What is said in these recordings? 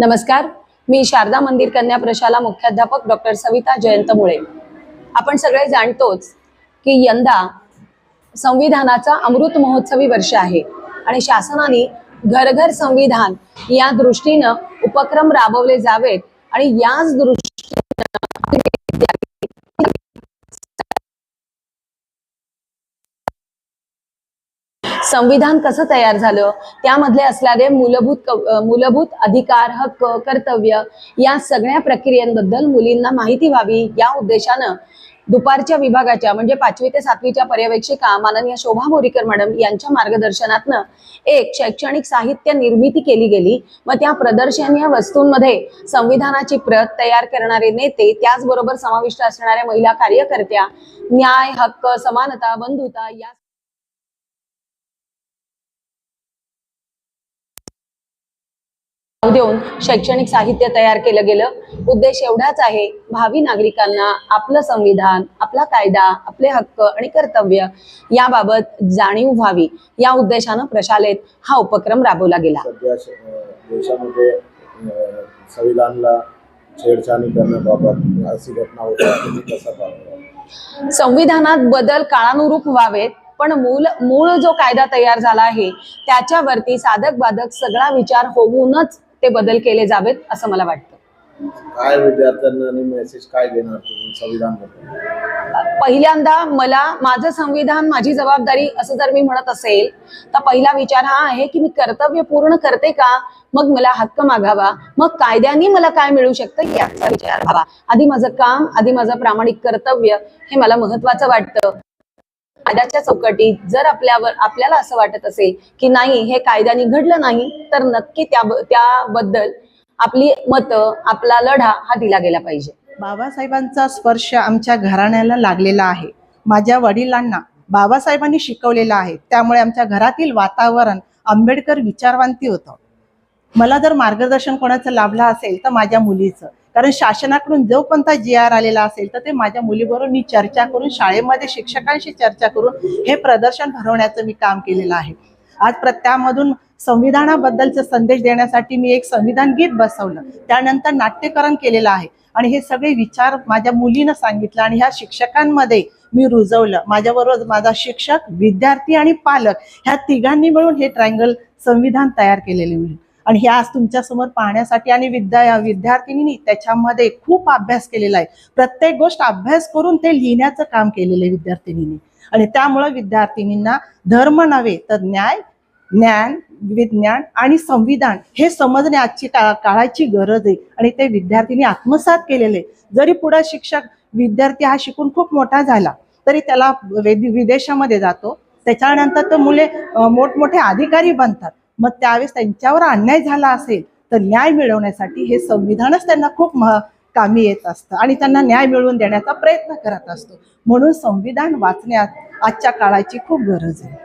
नमस्कार. मी शारदा मंदिर कन्या प्रशाला मुख्याध्यापक डॉक्टर सविता जयंत मुळे. आपण सगळे जाणतोच की यंदा संविधानाचा अमृत महोत्सवी वर्ष आहे आणि शासनाने घर घर संविधान या दृष्टीनं उपक्रम राबवले जावेत आणि याच दृष्टीनं संविधान कसं तयार झालं त्यामधले असणारे मूलभूत मूलभूत अधिकार हक्क कर्तव्य या सगळ्या प्रक्रियांबद्दल मुलींना माहिती व्हावी या उद्देशानं दुपारच्या विभागाच्या म्हणजे पाचवी ते सातवीच्या पर्यवेक्षिका माननीय शोभा मोरीकर मॅडम यांच्या मार्गदर्शनातनं एक शैक्षणिक साहित्य निर्मिती केली गेली. व त्या प्रदर्शनीय वस्तूंमध्ये संविधानाची प्रत तयार करणारे नेते त्याचबरोबर समाविष्ट असणाऱ्या महिला कार्यकर्त्या न्याय हक्क समानता बंधुता या देऊन शैक्षणिक साहित्य तयार केलं गेलं. उद्देश एवढाच आहे भावी नागरिकांना आपलं संविधान आपला कायदा आपले हक्क आणि कर्तव्य याबाबत जाणीव व्हावी. या उद्देशानं प्रशालेत हा उपक्रम राबवला गेला. देशामध्ये संविधानला छेडछाणी करण्याबाबत अशी घटना होते संविधानात बदल काळानुरूप व्हावेत पण मूल मूळ जो कायदा तयार झाला आहे त्याच्यावरती साधक बाधक सगळा विचार होऊनच ते बदल केले जावेत असं मला वाटतं. काय विद्यार्थ्यांना आणि मेसेज काय देणार तुम्ही संविधान पहिल्यांदा मला माझं संविधान माझी जबाबदारी असं जर मी म्हणत असेल तर पहिला विचार हा आहे की मी कर्तव्य पूर्ण करते का? मग मला हक्क मागावा. मग कायद्याने मला काय मिळू शकतं याचा विचार व्हावा. आधी माझं काम आधी माझं प्रामाणिक कर्तव्य हे मला महत्वाचं वाटतं. कायद्याच्या चौकटीत जर आपल्यावर आपल्याला असं वाटत असेल की नाही हे कायद्याने घडलं नाही तर नक्की त्या त्याबद्दल आपली मतं आपला लढा हा दिला गेला पाहिजे. बाबासाहेबांचा स्पर्श आमच्या घराण्याला लागलेला आहे. माझ्या वडिलांना बाबासाहेबांनी शिकवलेलं आहे. त्यामुळे आमच्या घरातील वातावरण आंबेडकर विचारवंती होतं. मला जर मार्गदर्शन कोणाचं लाभलं असेल तर माझ्या मुलीचं. कारण शासनाकडून जो कोणता जी आर आलेला असेल तर ते माझ्या मुलीबरोबर मी चर्चा करून शाळेमध्ये शिक्षकांशी चर्चा करून हे प्रदर्शन भरवण्याचं मी काम केलेलं आहे. आज प्रत्यामधून संविधानाबद्दलचा संदेश देण्यासाठी मी एक संविधान गीत बसवलं. त्यानंतर नाट्यकरण केलेलं आहे. आणि हे सगळे विचार माझ्या मुलीनं सांगितलं आणि ह्या शिक्षकांमध्ये मी रुजवलं. माझ्याबरोबर माझा शिक्षक विद्यार्थी आणि पालक ह्या तिघांनी मिळून हे ट्रायंगल संविधान तयार केलेले मी आणि हे आज तुमच्यासमोर पाहण्यासाठी आणि विद्या विद्यार्थिनींनी त्याच्यामध्ये खूप अभ्यास केलेला आहे. प्रत्येक गोष्ट अभ्यास करून ते लिहिण्याचं काम केलेलं आहे विद्यार्थिनींनी. आणि त्यामुळं विद्यार्थिनींना धर्म नव्हे तर न्याय ज्ञान विज्ञान आणि संविधान हे समजणे आजची का काळाची गरज आहे. आणि ते विद्यार्थ्यांनी आत्मसात केलेले. जरी पुढे शिक्षक विद्यार्थी हा शिकून खूप मोठा झाला तरी त्याला विदेशामध्ये जातो. त्याच्यानंतर तर मुले मोठमोठे अधिकारी बनतात. मग त्यावेळेस त्यांच्यावर अन्याय झाला असेल तर न्याय मिळवण्यासाठी हे संविधानच त्यांना खूप मह कामी येत असतं. आणि त्यांना न्याय मिळवून देण्याचा प्रयत्न करत असतो. म्हणून संविधान वाचण्यात आजच्या काळाची खूप गरज आहे.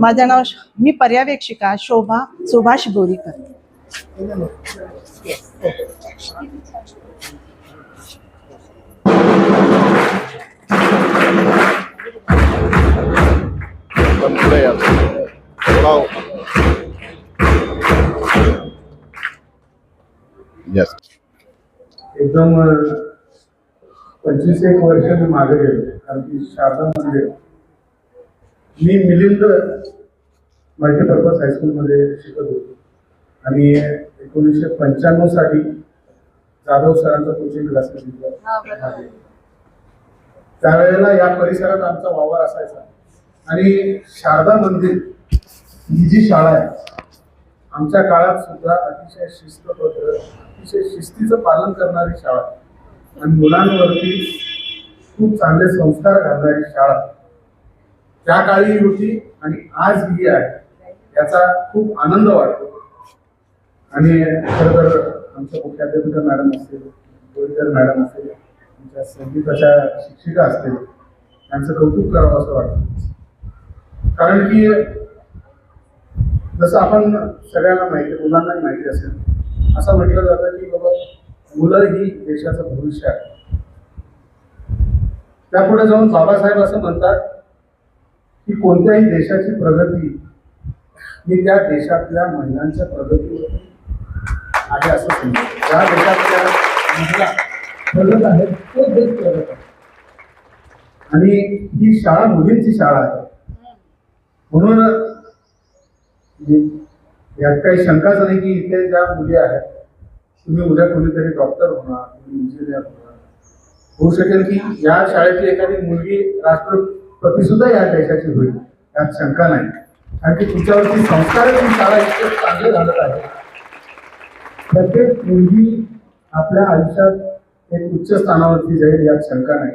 माझं नाव मी पर्यवेक्षिका शोभा सुभाष बोरीकर. पुढे थोडा यस एकदम पंचवीस एक वर्ष मी मागे गेलो. कारण की शारदा मंदिर. मी मिलिंद मल्टीपर्पज हायस्कूलमध्ये शिकत होतो. आणि एकोणीसशे पंच्याण्णव साली जाधव सरांचा कोचिंग क्लास घेतला. त्यावेळेला या परिसरात आमचा वावर असायचा. आणि शारदा मंदिर ही जी शाळा आहे आमच्या काळात सुद्धा अतिशय शिस्तबद्ध अतिशय शिस्तीचं पालन करणारी शाळा. आणि मुलांवरती खूप चांगले संस्कार घालणारी शाळा. त्या काळी होती आणि आज ही आहे. याचा खूप आनंद वाटतो. आणि खरं तर आमच्या मुख्याध्यापिका मॅडम असतील गोळीकर मॅडम असतील आमच्या संगीताच्या शिक्षिका असतील यांचं कौतुक करावं असं वाटतं. कारण की जसं आपण सगळ्यांना माहिती मुलांनाही माहिती असेल असं म्हटलं जातं की बाबा मुलं ही देशाचं भविष्य आहे. त्यापुढे जाऊन बाबासाहेब असं म्हणतात की कोणत्याही देशाची प्रगती ही त्या देशातल्या महिलांच्या प्रगतीवर आहे असं समजा ज्या देशातल्या महिला प्रगत आहेत तो देश प्रगत आहे. आणि ही शाळा मुलींची शाळा आहे. म्हणून म्हणजे यात काही शंकाच नाही की इथे ज्या मुली आहेत तुम्ही उद्या कोणीतरी डॉक्टर होणार तुम्ही इंजिनियर होणार. होऊ शकेल की या शाळेतली एखादी मुलगी राष्ट्रपती सुद्धा या देशाची होईल यात शंका नाही. कारण की तुमच्यावरती संस्कार शाळा इतके चांगले घालत आहे. प्रत्येक मुलगी आपल्या आयुष्यात एक उच्च स्थानावरती जाईल यात शंका नाही.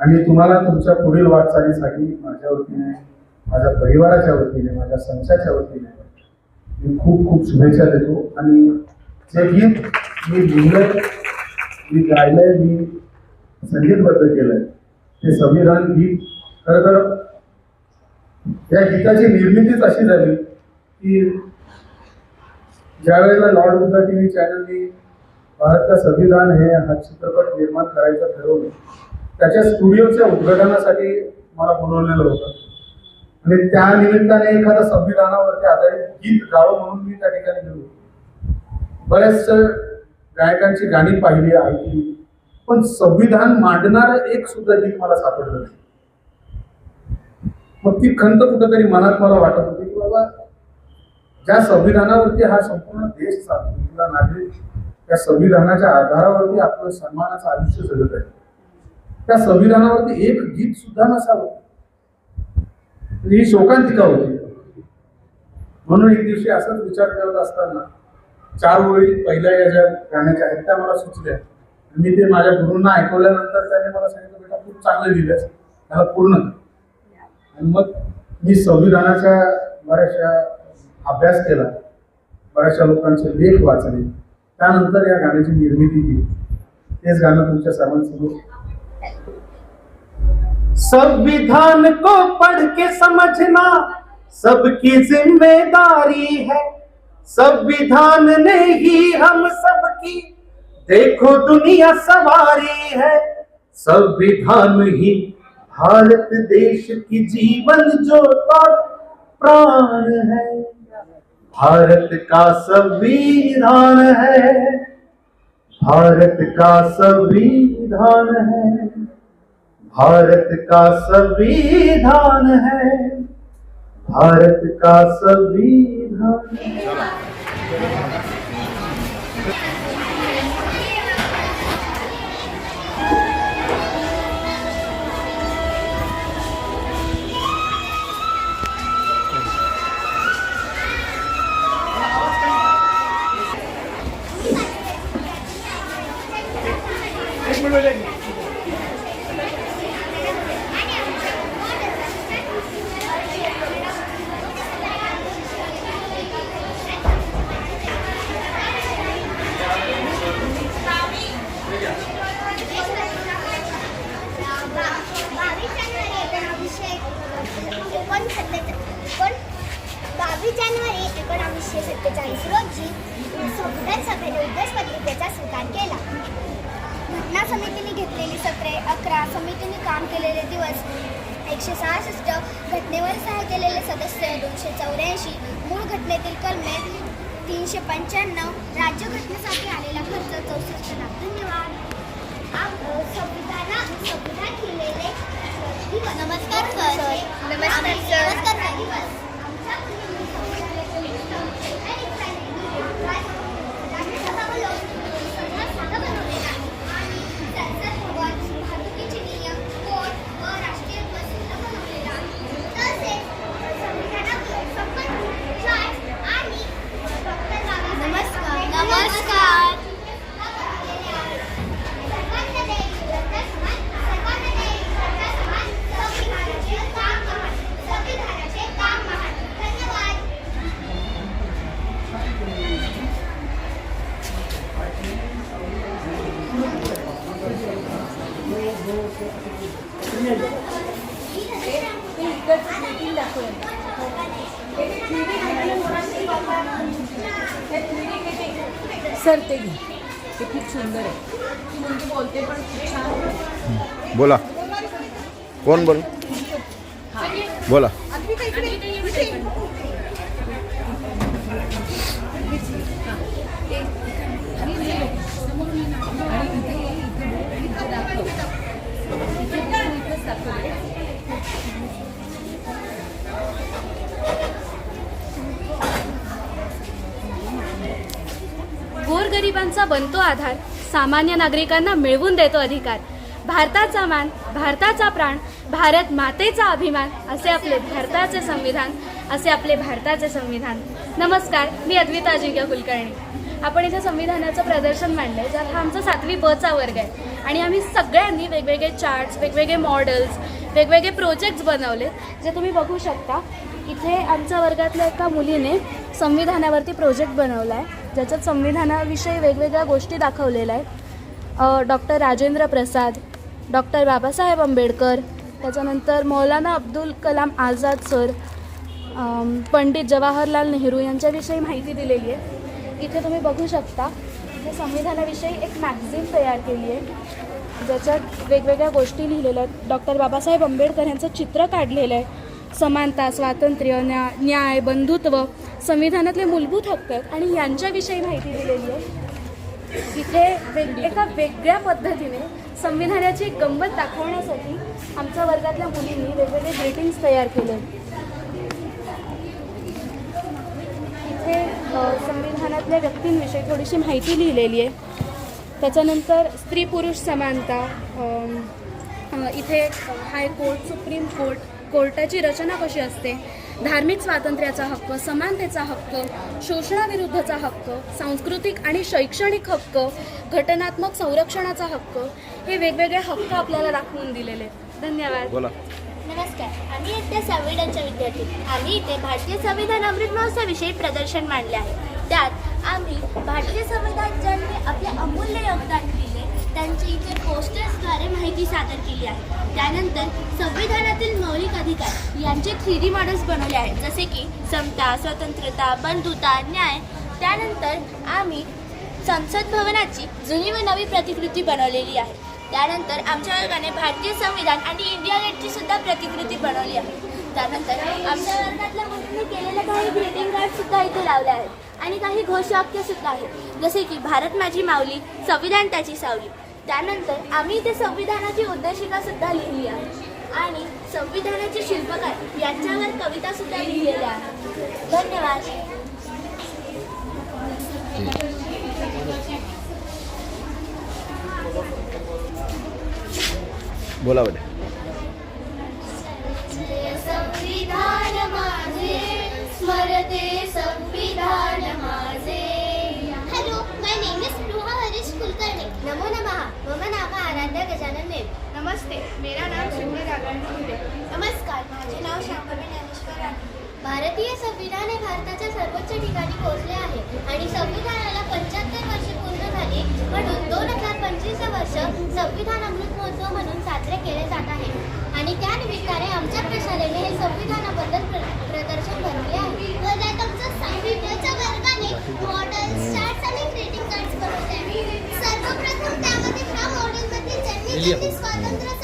आणि तुम्हाला तुमच्या पुढील वाटचालीसाठी माझ्या वतीने माझ्या परिवाराच्या वतीने माझ्या संस्थाच्या वतीने मी खूप खूप शुभेच्छा देतो. आणि जे गीत मी लिहिलंय मी गायलंय मी संगीतबद्ध केलंय. ते संविधान गीत खरं तर या गीताची निर्मितीच अशी झाली की ज्या वेळेला लॉर्ड बुद्धा टी व्ही चॅनलनी भारत का संविधान हे हा चित्रपट निर्माण करायचं ठरवलं त्याच्या स्टुडिओच्या उद्घाटनासाठी मला बोलवलेलं होतं. आणि त्या निमित्ताने एखादा संविधानावरती आधारित गीत गावं म्हणून मी त्या ठिकाणी गेलो. बऱ्याच गायकांची गाणी पाहिली ऐकली. पण संविधान मांडणारं एक सुद्धा गीत मला सापडलं नाही. मग ती खंत कुठंतरी मनात मला वाटत होती की बाबा ज्या संविधानावरती हा संपूर्ण देश चालतो किंवा नागरिक त्या संविधानाच्या आधारावरती आपलं सन्मानाचं आयुष्य जगत आहे त्या संविधानावरती एक गीत सुद्धा नसावं. म्हणजे ही शोकांतिका होती. म्हणून एक दिवशी असाच विचार करत असताना चार ओळी पहिल्या या ज्या गाण्याच्या आहेत त्या मला सुचल्या. मी ते माझ्या गुरूंना ऐकवल्यानंतर त्याने मला सांगितलं बेटा खूप चांगलं लिहिलंस त्याला पूर्ण आणि मग मी संविधानाच्या बऱ्याचशा अभ्यास केला. बऱ्याचशा लोकांचे लेख वाचले. त्यानंतर या गाण्याची निर्मिती केली. तेच गाणं तुमच्या सर्वांसमोर. संविधान को पढ़ के समझना सबकी ज़िम्मेदारी है। संविधान ने ही हम सबकी। देखो दुनिया सवारी है। संविधान ही भारत देश की जीवन और प्राण है। भारत का संविधान है। भारत का संविधान है। भारत का संविधान है। भारत का संविधान। है बावीस जानेवारी एकोणावीसशे सत्तेचाळीस रोजी संविधान सभेने उद्देश पत्रिकेचा स्वीकार केला. घटना समितीने घेतलेली सत्रे अकरा समितीने काम केलेले दिवस एकशे सहासष्ट घटनेवर सहा केलेले सदस्य दोनशे चौऱ्याऐंशी मूळ घटनेतील कलमे तीनशे पंच्याण्णव राज्यघटनेसाठी आलेला खर्च चौसष्ट लाख. धन्यवाद. आप संविधाना संविधान केलेले नमस्कार सर. नमस्कार सर आमच्या राज्यसभा साधा बनवलेला आहे आणि संसद भवन वाहतुकीचे नियम कोड व राष्ट्रीय ध्वज सुद्धा बनवलेला आहे तसेच संविधानात संबंधित चार्ट आणि डॉक्टर बाबासाहेब नमस्कार नमस्कार सर्वांना देईल रत्न समान सर्वांना देईल रत्न समान संविधानाचे काम महान संविधानाचे काम महान धन्यवाद सर ते घे ते खूप सुंदर आहे. ती मुलगी बोलते पण खूप छान बोला. कोण बोल? बोला. गोरगरिबांचा बनतो आधार. सामान्य नागरिकांना मिळवून देतो अधिकार. भारताचा मान भारताचा प्राण भारत मातेचा अभिमान असे आपले भारताचे संविधान असे आपले भारताचे संविधान. नमस्कार मी अद्विता अजिंक्य कुलकर्णी. आपण इथे संविधानाचं प्रदर्शन मांडलं आहे ज्यात हा आमचा सातवी बचा वर्ग आहे. आणि आम्ही सगळ्यांनी वेगवेगळे चार्ट्स वेगवेगळे मॉडेल्स वेगवेगळे प्रोजेक्ट्स बनवले जे तुम्ही बघू शकता. इथे आमच्या वर्गातल्या एका मुलीने संविधानावरती प्रोजेक्ट बनवला आहे ज्याच्यात संविधानाविषयी वेगवेगळ्या गोष्टी दाखवलेल्या आहेत. डॉक्टर राजेंद्र प्रसाद डॉक्टर बाबासाहेब आंबेडकर त्याच्यानंतर मौलाना अब्दुल कलाम आझाद सर पंडित जवाहरलाल नेहरू यांच्याविषयी माहिती दिलेली आहे. इथे तुम्ही बघू शकता इथे संविधानाविषयी एक मॅगझिन तयार केली आहे. ज्याच्यात वेगवेगळ्या गोष्टी लिहिलेल्या आहेत. डॉक्टर बाबासाहेब आंबेडकर यांचं चित्र काढलेलं आहे. समानता स्वातंत्र्य न्या न्याय बंधुत्व संविधानातले मूलभूत हक्क आहेत आणि यांच्याविषयी माहिती दिलेली आहे. इथे वेग एका वेगळ्या पद्धतीने संविधानाची गंमत दाखवण्यासाठी आमच्या वर्गातल्या मुलींनी वेगवेगळे ग्रीटिंग्स तयार केले इथे संविधानातल्या व्यक्तींविषयी थोडीशी माहिती लिहिलेली आहे. त्याच्यानंतर स्त्री पुरुष समानता इथे हायकोर्ट सुप्रीम कोर्ट कोर्टाची रचना कशी असते? धार्मिक स्वातंत्र्याचा हक्क समानतेचा हक्क शोषणाविरुद्धचा हक्क सांस्कृतिक आणि शैक्षणिक हक्क घटनात्मक संरक्षणाचा हक्क हे वेगवेगळे हक्क आपल्याला दाखवून दिलेले आहेत. धन्यवाद. बोला. नमस्कार. आम्ही इथे संविधानच्या विद्यार्थी. आम्ही इथे भारतीय संविधान अमृत महोत्सवाविषयी प्रदर्शन मांडले आहे. त्यात आम्ही भारतीय संविधान ज्यांनी आपले अमूल्य योगदान त्यांची इथे पोस्टर्सद्वारे माहिती सादर केली आहे. त्यानंतर संविधानातील मौलिक अधिकार यांचे थ्री डी मॉडेल्स बनवले आहेत. जसे की समता स्वतंत्रता बंधुता न्याय. त्यानंतर आम्ही संसद भवनाची जुनी व नवी प्रतिकृती बनवलेली आहे. त्यानंतर आमच्या वर्गाने भारतीय संविधान आणि इंडिया गेटची सुद्धा प्रतिकृती बनवली आहे. त्यानंतर आमच्या वर्गातल्या मुलींनी केलेल्या काही ग्रीटिंग कार्ड सुद्धा इथे लावले आहेत. आणि काही घोषवाक्य सुद्धा आहेत. जसे की भारत माझी माऊली संविधान त्याची सावली. त्यानंतर आम्ही इथे संविधानाची उद्देशिका सुद्धा लिहिली आहे. आणि संविधानाचे शिल्पकार यांच्यावर कविता सुद्धा लिहिलेल्या आहेत. धन्यवाद. बोला बेटे गजानन देव नमस्ते मेरा नाम शिवनी राघवन नमस्कार माझे नाव शांभवी ज्ञानेश्वर आहे. भारतीय संविधान हे भारताच्या सर्वोच्च ठिकाणी पोहोचले आहे आणि संविधानाला पंच्याहत्तर वर्षे पूर्ण झाली. म्हणून दोन हजार पंचवीस वर्ष संविधान अमृत महोत्सव म्हणून साजरे केले जात आहे. आणि त्या निमित्ताने आमच्या प्रशालेने हे संविधानाबद्दल प्र- प्रदर्शन भरवले आहे. वर्गाने मॉडेल्स Нелепо.